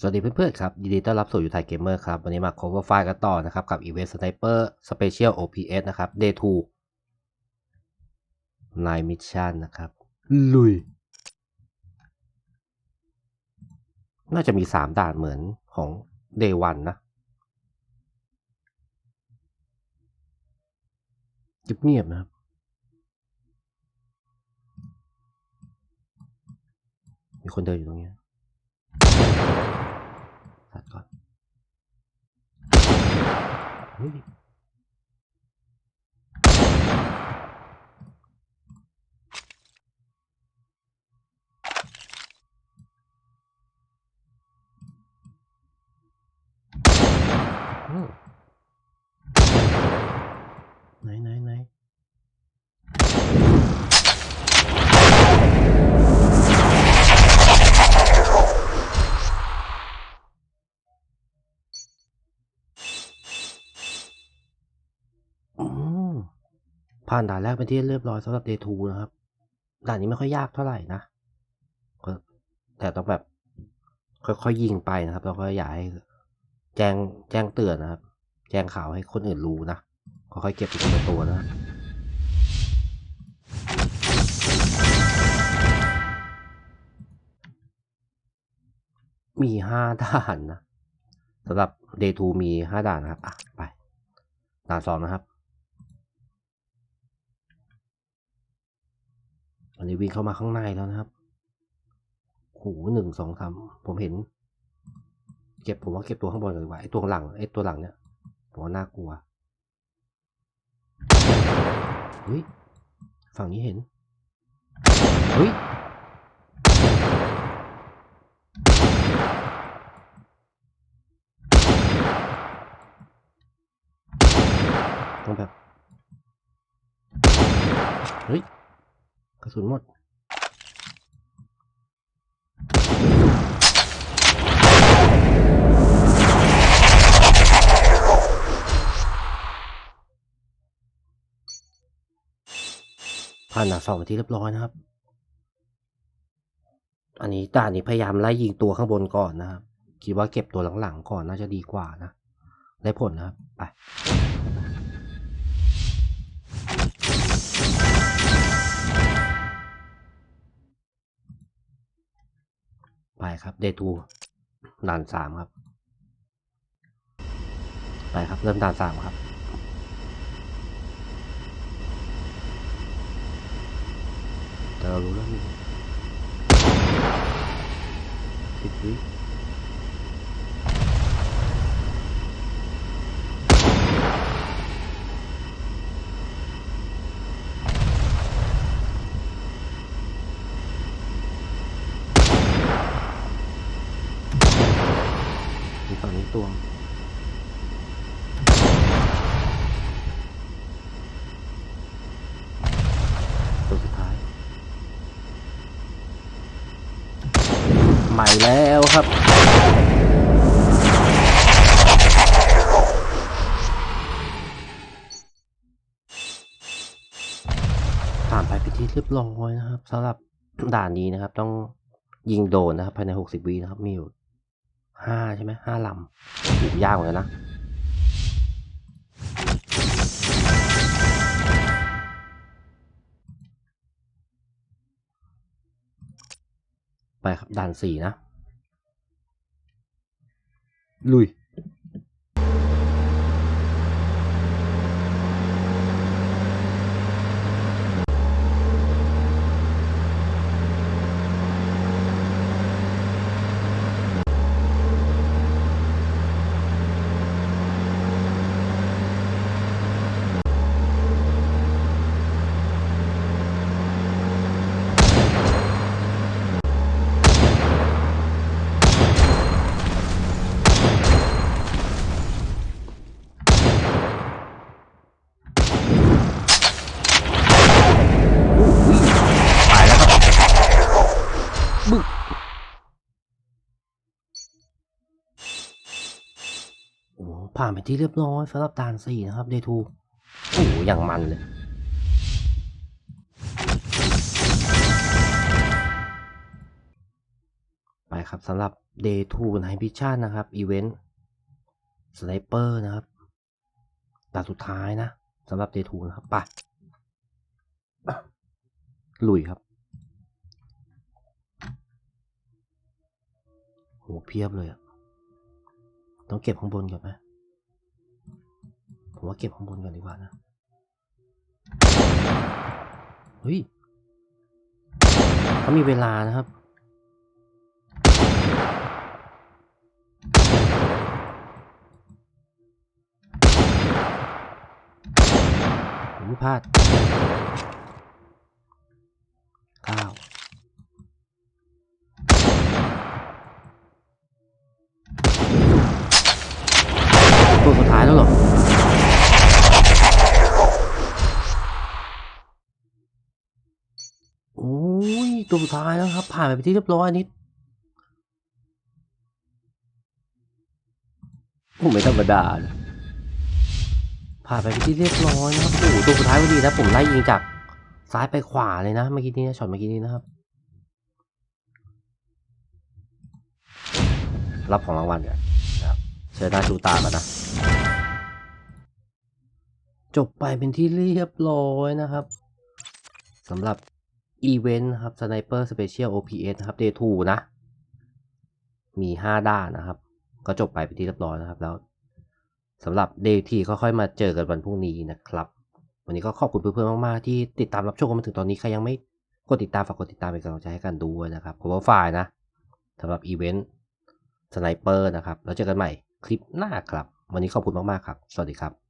สวัสดีเพื่อนๆครับ ยินดีต้อนรับสู่ยูไทยเกมเมอร์ครับ วันนี้มา cover ไฟล์กันต่อนะครับ กับ Event Sniper Special OPS นะครับ Day 2 Night Mission นะครับ ลุย น่าจะมี 3 ด่านเหมือนของ Day 1 นะเงียบๆนะครับมีคนเดินอยู่ตรงเนี้ย ตัดก่อน เฮ้ยอืมไหนไหนไหนอืม ผ่านด่านแรกเป็นที่เรียบร้อยสำหรับ Day 2นะครับ ด่านนี้ไม่ค่อยยากเท่าไหร่นะ แต่ต้องแบบค่อยๆยิงไปนะครับ แล้วก็อย่าให้แจ้งแจ้งเตือนนะครับ แจ้งข่าวให้คนอื่นรู้นะค่อยๆเก็บเป็นตัวตัวนะครับมีห้าด่านนะสำหรับ Day 2มีห้าด่านนะครับ อะ ไป ด่านสองนะครับ อันนี้วิ่งเข้ามาข้างในแล้วนะครับโหหนึ่งสองสามผมเห็น เก็บผมว่าเก็บตัวข้างบนก่อนดีกว่าไอ้ตัวหลังไอ้ตัวหลังเนี่ยผมว่าน่ากลัวเฮ้ยฝั่งนี้เห็นเฮ้ยต้องแบบเฮ้ย ระสุนหมด ผ่านด่านสองไปนที่เรียบร้อยนะครับ อันนี้ด่านี้พยายามไล่ยิงตัวข้างบนก่อนนะครับ คิดว่าเก็บตัวหลังๆก่อนน่าจะดีกว่านะ ได้ผลนะครับ ไป ครับเดทูด่านสามครับ ไปครับ เริ่มด่านสามครับ แต่เรารู้แล้วมีสิบวิ มีฝั่งนี้ตัวตัวสุดท้าย ใหม่แล้วครับ ผ่านไปเป็นที่เรียบร้อยนะครับสำหรับด่านนี้นะครับ ต้องยิงโดนนะครับ ภายในหกสิบวินะครับ มีอยู่ ห้าใช่ไหมห้าลำถูกยากเลยนะไปครับด่านสี่นะ ลุย อุ้ยตายแล้วครับบึกโอ้โห ผ่านไปที่เรียบร้อยสำหรับด่านสี่นะครับเดทูโอ้โหอย่างมันเลย ไปครับสำหรับ Day 2 Night Mission นะครับอีเวนต์สไนเปอร์นะครับด่านสุดท้ายนะสำหรับ Day 2นะครับไปลุยครับโหเพียบเลยอะต้องเก็บข้างบนก่อนไหม ผมว่าเก็บข้างบนก่อนดีกว่านะ เฮ้ยเขามีเวลานะครับ ผมพลาดเก้าตัวสุดท้ายแล้วเหรอ โอ้ย ตัวสุดท้ายแล้วครับ ผ่านไปที่เรียบร้อยนิดโอ้ไม่ธรรมดาผ่านไปที่เรียบร้อยนะครับโอ้ตัวสุดท้ายพอดีนะผมไล่ยิงจากซ้ายไปขวาเลยนะเมื่อกี้นี้นะช็อตเมื่อกี้นี้นะครับ รับของรางวัลกันนะครับเชิญหน้าชูตากันนะ จบไปเป็นที่เรียบร้อยนะครับสำหรับ อีเวนต์ครับ Sniper Special OPS นะครับ Day 2 นะ มี 5 ด้านนะครับ ก็จบไปเป็นที่เรียบร้อยนะครับ แล้วสำหรับ Day ที่ก็ค่อยมาเจอกันวันพรุ่งนี้นะครับ วันนี้ก็ขอบคุณเพื่อนๆมากๆ ที่ติดตามรับชมกันมาถึงตอนนี้ใครยังไม่กดติดตามฝากกดติดตามเป็นกำลังใจให้กันด้วยนะครับผมว่าฝ่ายนะสำหรับอีเวนต์ Sniper นะครับ แล้วเจอกันใหม่คลิปหน้าครับ วันนี้ขอบคุณมากๆครับ สวัสดีครับ